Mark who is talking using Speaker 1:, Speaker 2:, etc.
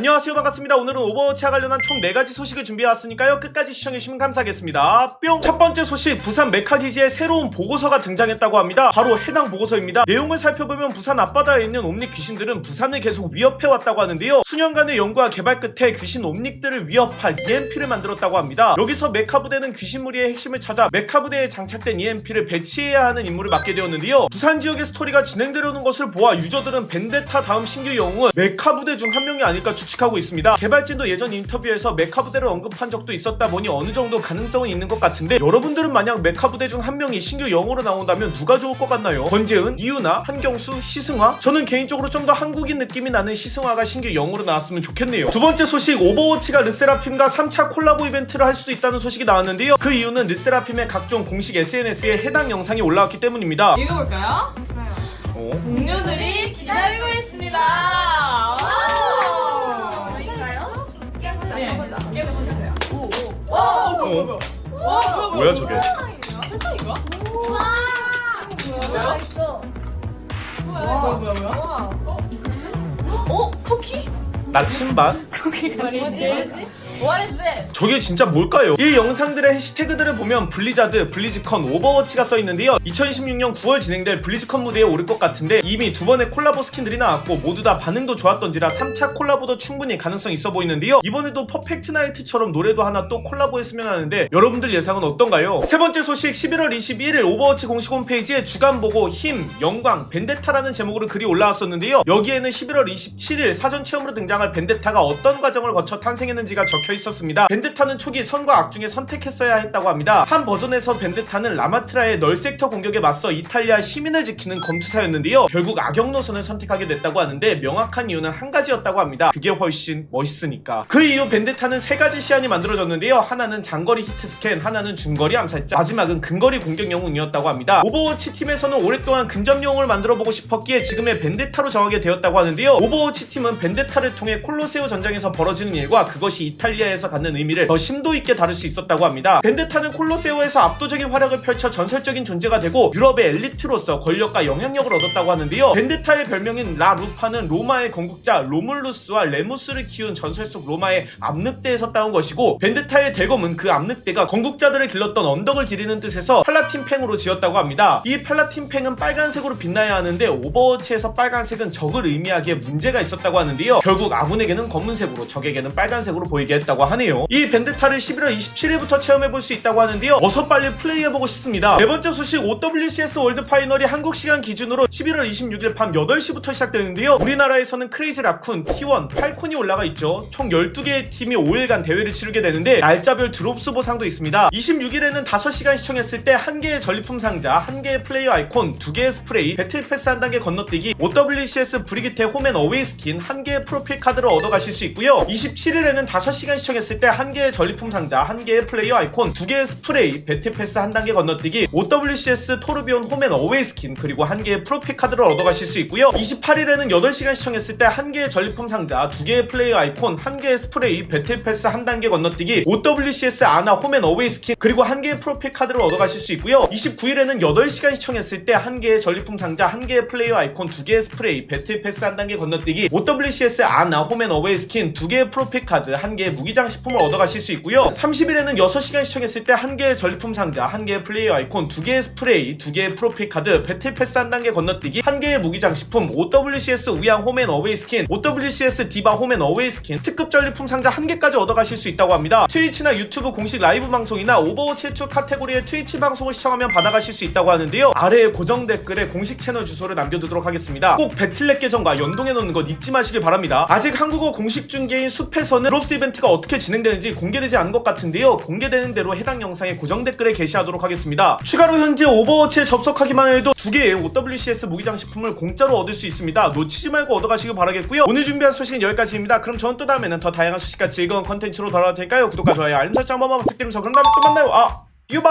Speaker 1: 안녕하세요. 반갑습니다. 오늘은 오버워치와 관련한 총 4가지 소식을 준비해왔으니까요. 끝까지 시청해주시면 감사하겠습니다. 뿅! 첫 번째 소식. 부산 메카기지에 새로운 보고서가 등장했다고 합니다. 바로 해당 보고서입니다. 내용을 살펴보면 부산 앞바다에 있는 옴닉 귀신들은 부산을 계속 위협해왔다고 하는데요. 수년간의 연구와 개발 끝에 귀신 옴닉들을 위협할 EMP를 만들었다고 합니다. 여기서 메카 부대는 귀신 무리의 핵심을 찾아 메카 부대에 장착된 EMP를 배치해야 하는 임무를 맡게 되었는데요. 부산 지역의 스토리가 진행되려는 것을 보아 유저들은 벤데타 다음 신규 영웅은 메카 부대 중 한 명이 아닐까 추 측하고 있습니다. 개발진도 예전 인터뷰에서 메카 부대를 언급한 적도 있었다 보니 어느 정도 가능성은 있는 것 같은데 여러분들은 만약 메카 부대 중 한 명이 신규 영웅으로 나온다면 누가 좋을 것 같나요? 권재은, 이유나, 한경수, 시승화? 저는 개인적으로 좀 더 한국인 느낌이 나는 시승화가 신규 영웅으로 나왔으면 좋겠네요. 두 번째 소식 오버워치가 르세라핌과 3차 콜라보 이벤트를 할수 있다는 소식이 나왔는데요. 그 이유는 르세라핌의 각종 공식 SNS에 해당 영상이 올라왔기 때문입니다.
Speaker 2: 읽어볼까요?
Speaker 1: 어?
Speaker 2: 동료들이 기다리고 있습니다.
Speaker 1: 어?
Speaker 2: 와,
Speaker 1: 뭐야, 저게?
Speaker 2: 설탕인가?
Speaker 3: 와!
Speaker 2: 뭐야?
Speaker 3: 있어.
Speaker 2: 뭐야, 뭐야, 뭐야? 어, 이것은? 어, 쿠키?
Speaker 1: 나침반?
Speaker 2: 쿠키가 뭐지? What is this?
Speaker 1: 저게 진짜 뭘까요? 이 영상들의 해시태그들을 보면 블리자드, 블리즈컨, 오버워치가 써있는데요 2026년 9월 진행될 블리즈컨 무대에 오를 것 같은데 이미 두 번의 콜라보 스킨들이 나왔고 모두 다 반응도 좋았던지라 3차 콜라보도 충분히 가능성 있어 보이는데요 이번에도 퍼펙트 나이트처럼 노래도 하나 또 콜라보했으면 하는데 여러분들 예상은 어떤가요? 세 번째 소식 11월 21일 오버워치 공식 홈페이지에 주간 보고 힘, 영광, 벤데타라는 제목으로 글이 올라왔었는데요 여기에는 11월 27일 사전 체험으로 등장할 벤데타가 어떤 과정을 거쳐 탄생했는지가 적혀 있었습니다. 벤데타는 초기 선과 악 중에 선택했어야 했다고 합니다. 한 버전에서 벤데타는 라마트라의 널 섹터 공격에 맞서 이탈리아 시민을 지키는 검투사였는데요. 결국 악역 노선을 선택하게 됐다고 하는데 명확한 이유는 한 가지였다고 합니다. 그게 훨씬 멋있으니까. 그 이후 벤데타는 세 가지 시안이 만들어졌는데요. 하나는 장거리 히트 스캔, 하나는 중거리 암살자, 마지막은 근거리 공격 영웅이었다고 합니다. 오버워치 팀에서는 오랫동안 근접 영웅을 만들어 보고 싶었기에 지금의 벤데타로 정하게 되었다고 하는데요. 오버워치 팀은 벤데타를 통해 콜로세오 전장에서 벌어지는 일과 그것이 이탈리아 에서 갖는 의미를 더 심도 있게 다룰 수 있었다고 합니다. 벤데타는 콜로세오에서 압도적인 활약을 펼쳐 전설적인 존재가 되고 유럽의 엘리트로서 권력과 영향력을 얻었다고 하는데요. 벤데타의 별명인 라 루파는 로마의 건국자 로물루스와 레무스를 키운 전설 속 로마의 압늑대에서 따온 것이고 벤데타의 대검은 그 압늑대가 건국자들을 길렀던 언덕을 기리는 뜻에서 팔라틴팽으로 지었다고 합니다. 이 팔라틴팽은 빨간색으로 빛나야 하는데 오버워치에서 빨간색은 적을 의미하기에 문제가 있었다고 하는데요. 결국 아군에게는 검은색으로 적에게는 빨간색으로 보이게 했다고 하네요. 이 벤데타를 11월 27일부터 체험해볼 수 있다고 하는데요. 어서 빨리 플레이해보고 싶습니다. 네 번째 소식 OWCS 월드 파이널이 한국 시간 기준으로 11월 26일 밤 8시부터 시작되는데요. 우리나라에서는 크레이지 라쿤, T1, 팔콘이 올라가 있죠. 총 12개의 팀이 5일간 대회를 치르게 되는데 날짜별 드롭스 보상도 있습니다. 26일에는 5시간 시청했을 때 1개의 전리품 상자, 1개의 플레이어 아이콘, 2개의 스프레이, 배틀 패스 한 단계 건너뛰기, OWCS 브리기테 홈앤 어웨이 스킨, 1개의 프로필 카드를 얻어가실 수 있고요. 27일에는 5시간 시청했을 때 1개의 전리품 상자, 1개의 플레이어 아이콘, 2개의 스프레이, 배틀 패스 한 단계 건너뛰기, OWCS 토르비온 홈앤 어웨이 스킨, 그리고 1개의 프로필 카드를 얻어가실 수 있고요. 28일에는 8시간 시청했을 때 1개의 전리품 상자, 2개의 플레이어 아이콘, 1개의 스프레이, 배틀 패스 한 단계 건너뛰기, OWCS 아나 홈앤 어웨이 스킨, 그리고 1개의 프로필 카드를 얻어가실 수 있고요. 29일에는 8시간 시청했을 때 1개의 전리품 상자, 1개의 플레이어 아이콘, 2개의 스프레이, 배틀 패스 한 단계 건너뛰기, OWCS 아나 홈앤 어웨이 스킨, 2개의 프로필 카드, 1개의 무기장 식품을 얻어가실 수 있고요. 30일에는 6시간 시청했을 때 1개의 전리품 상자, 1개의 플레이어 아이콘, 2개의 스프레이, 2개의 프로필 카드, 배틀 패스 한 단계 건너뛰기, 1개의 무기장 식품, OWCS 우양 홈앤 어웨이 스킨, OWCS 디바 홈앤 어웨이 스킨, 특급 전리품 상자 1개까지 얻어가실 수 있다고 합니다. 트위치나 유튜브 공식 라이브 방송이나 오버워치 2 카테고리의 트위치 방송을 시청하면 받아가실 수 있다고 하는데요. 아래에 고정 댓글에 공식 채널 주소를 남겨두도록 하겠습니다. 꼭 배틀넷 계정과 연동해 놓는 것 잊지 마시길 바랍니다. 아직 한국어 공식 중계인 숲에서는 드롭스 이벤트가 어떻게 진행되는지 공개되지 않은 것 같은데요. 공개되는 대로 해당 영상에 고정 댓글에 게시하도록 하겠습니다. 추가로 현재 오버워치에 접속하기만 해도 두 개의 OWCS 무기장 식품을 공짜로 얻을 수 있습니다. 놓치지 말고 얻어가시길 바라겠고요. 오늘 준비한 소식은 여기까지입니다. 그럼 저는 또 다음에는 더 다양한 소식과 즐거운 컨텐츠로 돌아올 테니까요. 구독과 좋아요, 알림 설정 한 번만 부탁드리면서 그럼 다음에 또 만나요. 아, 유바!